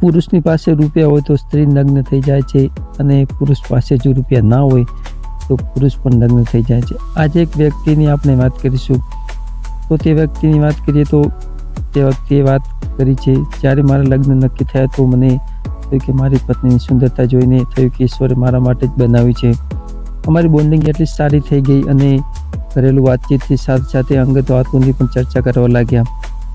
પુરુષની પાસે રૂપિયા હોય તો સ્ત્રી નગ્ન થઈ જાય છે અને પુરુષ પાસે જો રૂપિયા ના હોય તો પુરુષ પણ નગ્ન થઈ જાય છે. આજે એક વ્યક્તિની આપણે વાત કરીશું. તો તે વ્યક્તિની વાત કરીએ તો તે વ્યક્તિએ વાત કરી છે, જ્યારે મારા લગ્ન નક્કી થયા તો મને થયું કે મારી પત્નીની સુંદરતા જોઈને થયું કે ઈશ્વરે મારા માટે જ બનાવી છે. અમારી બોન્ડિંગ એટલી સારી થઈ ગઈ અને ઘરેલું વાતચીતથી સાથે સાથે અંગત વાતોની પણ ચર્ચા કરવા લાગ્યા.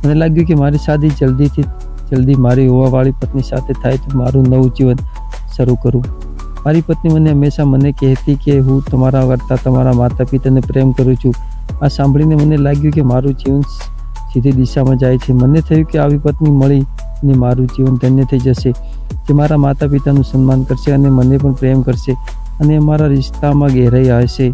મને લાગ્યું કે મારી શાદી જલ્દીથી જલ્દી મારી હોવાવાળી પત્ની સાથે થાય તો મારું નવું જીવન શરૂ કરું. મારી પત્ની મને હંમેશા મને કહેતી કે હું તમારા કરતાં તમારા માતા પિતાને પ્રેમ કરું છું. આ સાંભળીને મને લાગ્યું કે મારું જીવન સીધી દિશામાં જાય છે. મને થયું કે આવી પત્ની મળી ને મારું જીવન ધન્ય થઈ જશે, જે મારા માતા પિતાનું સન્માન કરશે અને મને પણ પ્રેમ કરશે અને અમારા રિશ્તામાં ગહેરાઈ આવશે.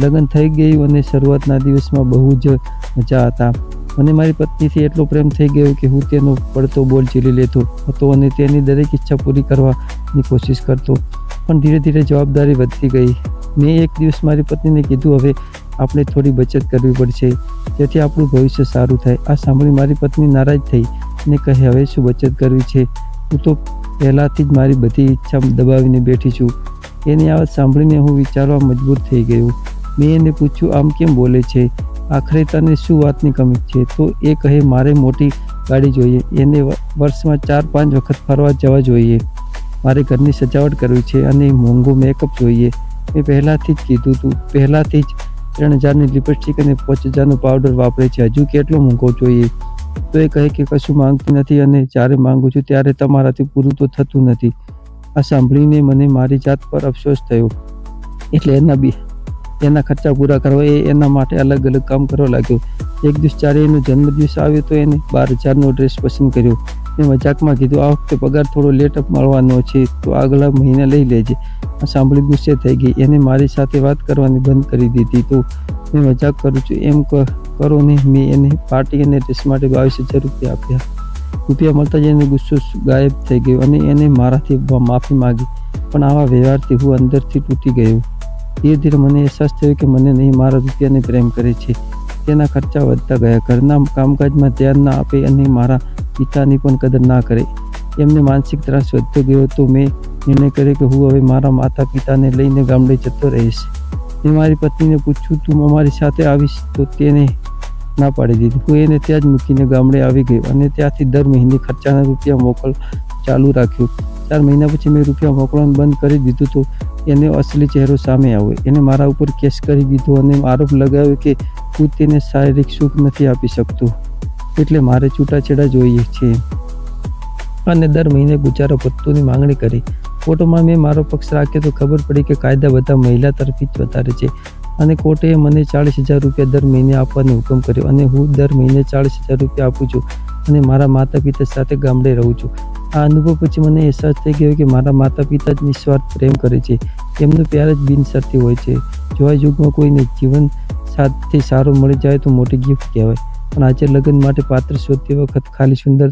લગ્ન થઈ ગયું અને શરૂઆતના દિવસમાં બહુ જ મજા હતા. મને મારી પત્નીથી એટલો પ્રેમ થઈ ગયો કે હું તેનો પડતો બોલ ઝીલી લેતો હતો અને તેની દરેક ઈચ્છા પૂરી કરવાની કોશિશ કરતો. પણ ધીરે ધીરે જવાબદારી વધતી ગઈ. મેં એક દિવસ મારી પત્નીને કીધું, હવે આપણે થોડી બચત કરવી પડશે. જેથી આપણું ભવિષ્ય સારું થાય. આ સાંભળી મારી પત્ની નારાજ થઈ અને કહે, હવે શું બચત કરવી છે? હું તો પહેલાંથી જ મારી બધી ઈચ્છા દબાવીને બેઠી છું. એની આ સાંભળીને હું વિચારવા મજબૂર થઈ ગયો. મેં એને પૂછ્યું, આમ કેમ બોલે છે? આખરે તને શું વાતની કમી છે? તો એ કહે, મારે મોટી ગાડી જોઈએ. એને વર્ષમાં ચાર પાંચ વખત ફરવા જવા જોઈએ. મારે ઘરની સજાવટ કરવી છે અને મોંઘું મેકઅપ જોઈએ. મેં પહેલાંથી જ કીધું હતું પહેલાંથી જ ત્રણ હજારની લિપસ્ટિક અને પાંચ હજારનો પાવડર વાપરે છે. હજુ કેટલો મોંઘો જોઈએ? તો એ કહે કે, કશું માંગતી નથી અને જ્યારે માંગુ છું ત્યારે તમારાથી પૂરું તો થતું નથી. આ સાંભળીને મને મારી જાત પર અફસોસ થયો. એટલે એના બી એના ખર્ચા પૂરા કરવા એ એના માટે અલગ અલગ કામ કરવા લાગ્યો. એક દિવસ જ્યારે એનો જન્મદિવસ આવ્યો તો એને બાર હજારનો ડ્રેસ પસંદ કર્યો. મેં મજાકમાં કીધું, આ વખતે પગાર થોડો લેટ અપ મળવાનો છે, તો આગલા મહિને લઈ લેજે. આ સાંભળી ગુસ્સે થઈ ગઈ. એને મારી સાથે વાત કરવાની બંધ કરી દીધી. તો મેં મજાક કરું છું. એમ કરો ને. મેં એને પાર્ટી અને ડ્રેસ માટે બાવીસ હજાર રૂપિયા આપ્યા. રૂપિયા મળતા જ એનો ગુસ્સો ગાયબ થઈ ગયો અને એને મારાથી માફી માગી. પણ આવા વ્યવહારથી હું અંદરથી તૂટી ગયો. ધીરે ધીરે મને અહેસાસ થયો કે મને નહીં, મારા રૂપિયાને પ્રેમ કરે છે. તેના ખર્ચા વધતા ગયા. ઘરના કામકાજમાં ધ્યાન ના આપે અને મારા પિતાની પણ કદર ના કરે. એમને માનસિક ત્રાસ વધતો ગયો તો મેં નિર્ણય કર્યો કે હું હવે મારા માતા પિતાને લઈને ગામડે જતો રહીશ. મેં મારી પત્નીને પૂછ્યું, તું અમારી સાથે આવીશ? તો તેને ના પાડી દીધી. હું એને ત્યાં જ મૂકીને ગામડે આવી ગયો અને ત્યાંથી દર મહિને ખર્ચાના રૂપિયા મોકલ ચાલુ રાખ્યું. ચાર મહિના પછી મેં રૂપિયા મોકલવાનું બંધ કરી દીધું તો એને અસલી ચહેરો સામે આવ્યો. એને મારા ઉપર કેસ કરી દીધો અને આરોપ લગાવ્યો કે હું તેને શારીરિક સુખ નથી આપી શકતો. એટલે મારે છૂટાછેડા જોઈએ છે. અને દર મહિને ગુજારો પત્તોની માંગણી કરી. કોર્ટમાં મેં મારો પક્ષ રાખ્યો તો ખબર પડી કે કાયદા બધા મહિલા તરફી જ વધારે છે. અને કોર્ટે મને ચાળીસ હજાર રૂપિયા દર મહિને આપવાનો હુકમ કર્યો. અને હું દર મહિને ચાળીસ હજાર રૂપિયા આપું છું. અને મારા માતા પિતા સાથે ગામડે રહું છું. આ અનુભવ પછી મને અહેસાસ થઈ ગયો કે મારા માતા પિતા જ નિસ્વાર્થ પ્રેમ કરે છે. એમનો પ્યાર જ બિનસરતી હોય છે. જોવા યુગમાં કોઈને જીવન સાથે સારો મળી જાય તો મોટી ગિફ્ટ કહેવાય. પણ આજે લગ્ન માટે પાત્ર શોધતી વખત ખાલી સુંદર